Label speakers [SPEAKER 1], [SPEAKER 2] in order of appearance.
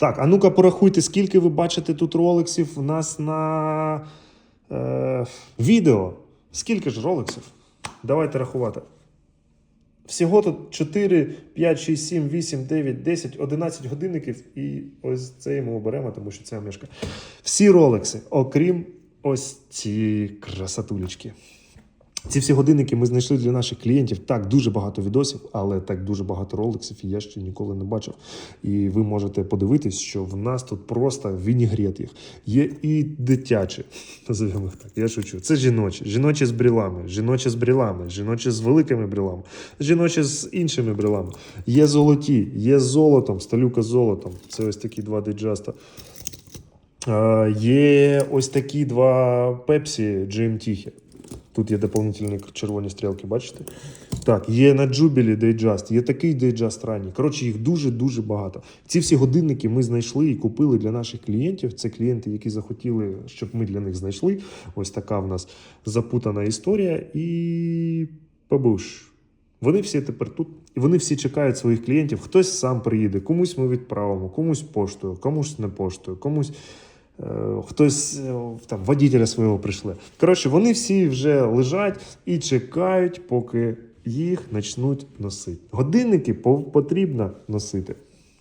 [SPEAKER 1] Так, а ну-ка порахуйте, скільки ви бачите тут роликсів у нас на е, відео. Скільки ж роликсів? Давайте рахувати. Всього тут 4, 5, 6, 7, 8, 9, 10, 11 годинників. І ось цей ми оберемо, тому що це мішка. Всі ролекси, окрім ось цієї красотулечки. Ці всі годинники ми знайшли для наших клієнтів. Так, дуже багато відосів, але так дуже багато роликсів я ще ніколи не бачив. І ви можете подивитись, що в нас тут просто вінігрет їх. Є і дитячі, називаємо їх так. Я шучу. Це жіночі, жіночі з брілами, жіночі з брілами, жіночі з великими брілами, жіночі з іншими брілами. Є золоті, є золотом, сталюка з золотом. Це ось такі два диджаста. Е, Є ось такі два Пепсі GMT. Тут є доповнительні червоні стрілки, бачите? Так, є на Jubilee Dayjust, є такий Dayjust ранній. Коротше, їх дуже-дуже багато. Ці всі годинники ми знайшли і купили для наших клієнтів. Це клієнти, які захотіли, щоб ми для них знайшли. Ось така в нас запутана історія. І бабуш. Вони всі тепер тут, і вони всі чекають своїх клієнтів. Хтось сам приїде, комусь ми відправимо, комусь поштою, комусь не поштою, комусь. Е, Хтось е, там водителя свого прийшли. Коротше, вони всі вже лежать і чекають, поки їх почнуть носити. Годинники потрібно носити.